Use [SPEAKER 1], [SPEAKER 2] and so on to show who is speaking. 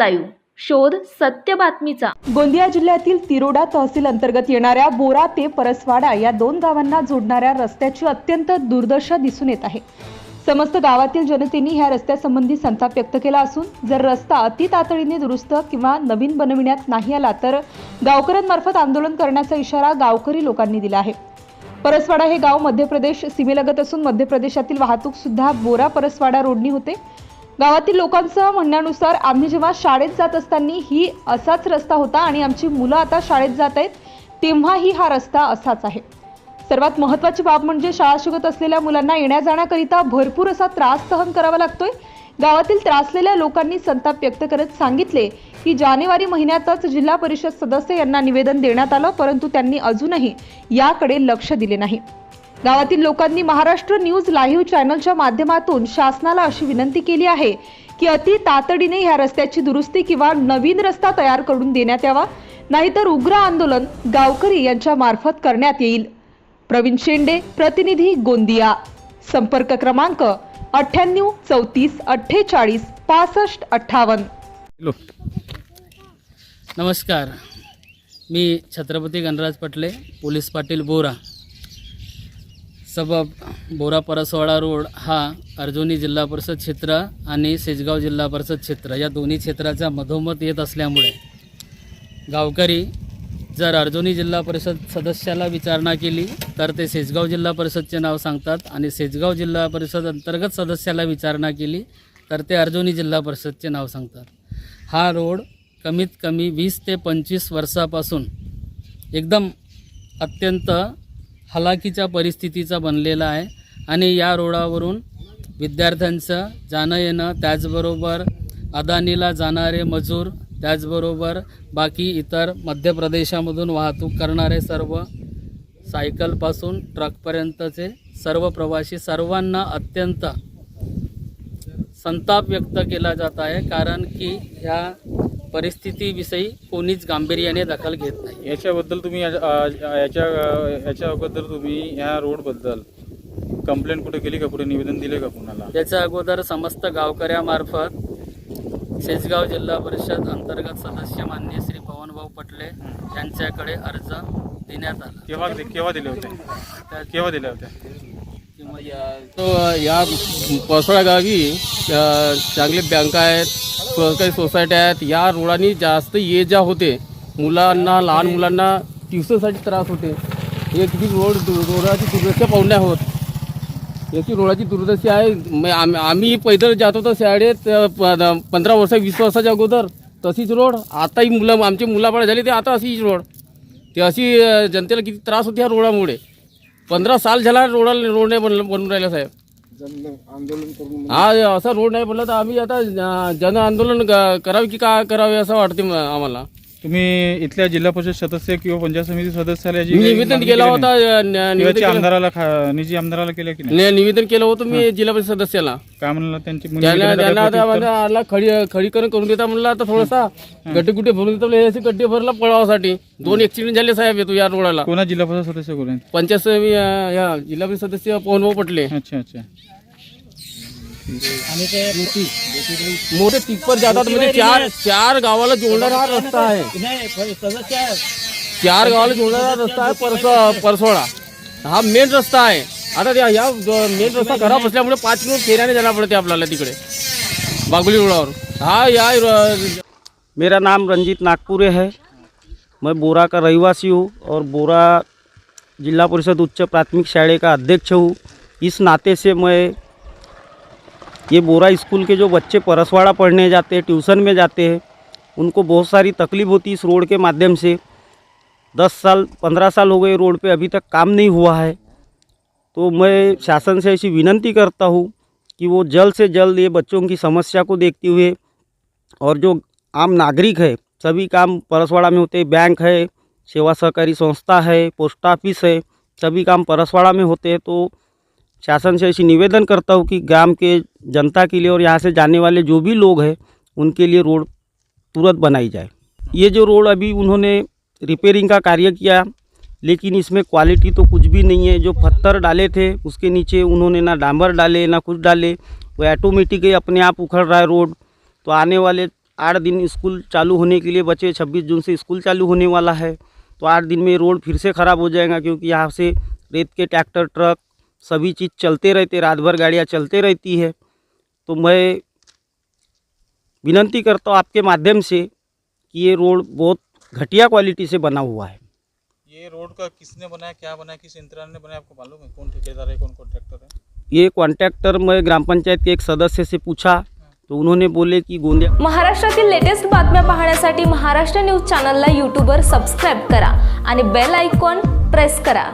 [SPEAKER 1] Live. शोध सत्य बातमीचा.
[SPEAKER 2] गोंदिया जिल्ह्यातील तिरोडा तहसील अंतर्गत येणाऱ्या बोरा ते परसवाडा या दोन गावांना जोडणाऱ्या रस्त्याची अत्यंत दुर्दशा दिसून येत आहे. समस्त गावातील जनतेने ह्या रस्त्यासंबंधी संताप व्यक्त केला असून जर रस्ता अति तातडीने दुरुस्त किंवा नवीन बनविण्यात नाही आला तर गावकऱ्यांमार्फत आंदोलन करण्याचा इशारा गावकरी लोकांनी दिला आहे. परसवाडा हे गाव मध्य प्रदेश सीमेलगत असून मध्य प्रदेशातील वाहतूक सुद्धा बोरा परसवाडा रोडनी होते. गावातील लोकांचं म्हणण्यानुसार आम्ही जेव्हा शाळेत जात असताना ही असाच रस्ता होता आणि आमची मुलं आता शाळेत जात आहेत तेव्हाही हा रस्ता असाच आहे. सर्वात महत्त्वाची बाब म्हणजे शाळा शिकत असलेल्या मुलांना येण्या जाण्याकरिता भरपूर असा त्रास सहन करावा लागतोय. गावातील त्रासलेल्या लोकांनी संताप व्यक्त करत सांगितले की जानेवारी महिन्यातच जिल्हा परिषद सदस्य यांना निवेदन देण्यात आलं परंतु त्यांनी अजूनही याकडे लक्ष दिले नाही. गावातील लोकांनी महाराष्ट्र न्यूज लाईव्ह चॅनलच्या माध्यमातून शासनाला अशी विनंती केली आहे की अति तातडीने ह्या रस्त्याची दुरुस्ती किंवा नवीन रस्ता तयार करून देण्यात यावा नाहीतर उग्र आंदोलन गावकरी यांच्या मार्फत करण्यात येईल. प्रवीण शेंडे प्रतिनिधी गोंदिया. संपर्क क्रमांक अठ्ठ्याण्णव चौतीस अठ्ठेचाळीस पासष्ट अठ्ठावन्न.
[SPEAKER 3] नमस्कार. मी छत्रपती गणराज पटले पोलीस पाटील बोरा. सबब बोरा परसवाडा रोड हा अर्जुनी जिल्हा परिषद क्षेत्र आणि सेजगाव जिल्हा परिषद क्षेत्र या दोन्ही क्षेत्राच्या मधोमध येत असल्यामुळे गावकरी जर अर्जुनी जिल्हा परिषद सदस्याला विचारणा केली तर ते सेजगाव जिल्हा परिषदचे नाव सांगतात आणि सेजगाव जिल्हा परिषद अंतर्गत सदस्याला विचारणा केली तर ते अर्जुनी जिल्हा परिषदचे नाव सांगतात. हा रोड कमीत कमी वीस ते पंचवीस वर्षापासून एकदम अत्यंत हलाखीच्या परिस्थितीचा बनलेला आहे आणि या रोडावरून विद्यार्थ्यांचं जाणं येणं त्याचबरोबर अदानीला जाणारे मजूर त्याचबरोबर बाकी इतर मध्य प्रदेशामधून वाहतूक करणारे सर्व सायकलपासून ट्रकपर्यंतचे सर्व प्रवासी सर्वांना अत्यंत संताप व्यक्त केला जात आहे. कारण की ह्या परिस्थितीविषयी कोणीच गांभीर्याने दखल घेत नाही.
[SPEAKER 4] याच्याबद्दल तुम्ही या- याच्या याच्या अगोदर तुम्ही ह्या रोडबद्दल कंप्लेंट कुठे केली का? कुठे निवेदन दिले का कुणाला?
[SPEAKER 3] याच्या अगोदर समस्त गावकऱ्यामार्फत शेजगाव जिल्हा परिषद अंतर्गत सदस्य मान्य श्री पवनभाऊ पटले यांच्याकडे अर्ज देण्यात आला.
[SPEAKER 4] केव्हा केव्हा दिले होते केव्हा दिले होते
[SPEAKER 3] किंवा या
[SPEAKER 5] तो या पसोळा गावी चांगले बँका आहेत. स- काही सोसायट्या आहेत. या रोडाने जास्त ये जा होते मुलांना लहान मुलांना ट्युशनसाठी त्रास होते. हे किती रोड रोडाची दुर्दशा पाहुणे आहोत. याची रोडाची दुर्दशा आहे. आम- आम्ही पैदल जात होतो शाळेत पंधरा वर्ष वीस वर्षाच्या अगोदर. तशीच रोड. आताही मुलं आमचे मुलाबाळ झाले ते आता अशीच रोड. ते अशी जनतेला किती त्रास होते ह्या रोडामुळे. पंधरा साल झाला रोडाला रोड नाही बनलं बनून राहिला साहेब. हा असा रोड नाही बोलला तर आम्ही आता जन आंदोलन क- करावे की का करावे असं वाटते आम्हाला.
[SPEAKER 4] तुम्ही इथल्या जिल्हा परिषद सदस्य किंवा पंचायत समिती सदस्याला याची
[SPEAKER 5] मी
[SPEAKER 4] काही
[SPEAKER 5] निवेदन
[SPEAKER 4] मागणी
[SPEAKER 5] केला
[SPEAKER 4] केली
[SPEAKER 5] होता
[SPEAKER 4] नाही?
[SPEAKER 5] अं, न-
[SPEAKER 4] किंवा
[SPEAKER 5] निवेदन केलं-
[SPEAKER 4] आमदाराला खा- निजी आमदाराला केलं की नाही?
[SPEAKER 5] निवेदन केलं होतं मी जिल्हा परिषद सदस्याला.
[SPEAKER 4] काय म्हणलं त्यांची
[SPEAKER 5] त्यांना आता आला खडी खडीकरण करून देता म्हणलं आता थोडासा गड्डे गुड्डे भरून देता म्हणलं, हे असे गड्डे भरला पळावासाठी. दोन ऍक्सिडेंट झाले साहेब येतो या रोडाला.
[SPEAKER 4] कोणा जिल्हा परिषद सदस्य कोण आहेत?
[SPEAKER 5] पंचायत समिती, अं, या जिल्हा परिषद सदस्य पवनभाऊ पटले.
[SPEAKER 4] अच्छा अच्छा.
[SPEAKER 5] मोठे टिप्पर जातात म्हणजे चार चार गावाला जोडणारा हा रस्ता आहे चार गावाला जोडणारा रस्ता आहे परस परसोळा हा मेन रस्ता आहे आता त्या या मेन रस्ता खराब असल्यामुळे पाच किलो फेऱ्याने जायला पडते आपल्याला तिकडे। बागुली रोडावर। हा या
[SPEAKER 6] मेरा नाम रंजीत नागपुरे है। मैं बोरा का रहिवासी हूँ और बोरा जिला परिषद उच्च प्राथमिक शाले का अध्यक्ष हूँ। इस नाते से मैं ये बोरा स्कूल के जो बच्चे परसवाड़ा पढ़ने जाते हैं, ट्यूशन में जाते हैं, उनको बहुत सारी तकलीफ़ होती है इस रोड के माध्यम से। दस साल, पंद्रह साल हो गए रोड पे, अभी तक काम नहीं हुआ है। तो मैं शासन से ऐसी विनंती करता हूँ कि वो जल्द से जल्द ये बच्चों की समस्या को देखते हुए और जो आम नागरिक है, सभी काम परसवाड़ा में होते हैं, बैंक है, सेवा सहकारी संस्था है, पोस्ट ऑफ़िस है, सभी काम परसवाड़ा में होते हैं तो शासन से ऐसी निवेदन करता हूँ कि ग्राम के जनता के लिए और यहाँ से जाने वाले जो भी लोग हैं, उनके लिए रोड तुरंत बनाई जाए। ये जो रोड अभी उन्होंने रिपेयरिंग का कार्य किया, लेकिन इसमें क्वालिटी तो कुछ भी नहीं है। जो पत्थर डाले थे, उसके नीचे उन्होंने ना डांबर डाले, ना कुछ डाले, वो ऑटोमेटिक ही अपने आप उखड़ रहा है रोड। तो आने वाले आठ दिन स्कूल चालू होने के लिए बचे, छब्बीस जून से स्कूल चालू होने वाला है। तो आठ दिन में रोड फिर से ख़राब हो जाएगा, क्योंकि यहाँ से रेत के ट्रैक्टर ट्रक सभी चीज़ चलते रहते रात भर गाड़ियाँ चलते रहती है। तो मैं विनंती करता हूँ आपके माध्यम से कि ये रोड बहुत घटिया क्वालिटी से बना हुआ है।
[SPEAKER 4] ये रोड का किसने बनाया क्या बनाया किस इंतजाम ने बनाया आपको मालूम है? कौन ठेकेदार है कौन कॉन्ट्रैक्टर है?
[SPEAKER 6] ये कॉन्ट्रैक्टर मैं ग्राम पंचायत के एक सदस्य से पूछा तो उन्होंने बोले कि गोंदिया
[SPEAKER 1] महाराष्ट्रातील लेटेस्ट बातम्या पाहण्यासाठी महाराष्ट्र न्यूज चॅनलला यूट्यूबवर सबस्क्राईब करा आणि बेल आयकॉन प्रेस करा.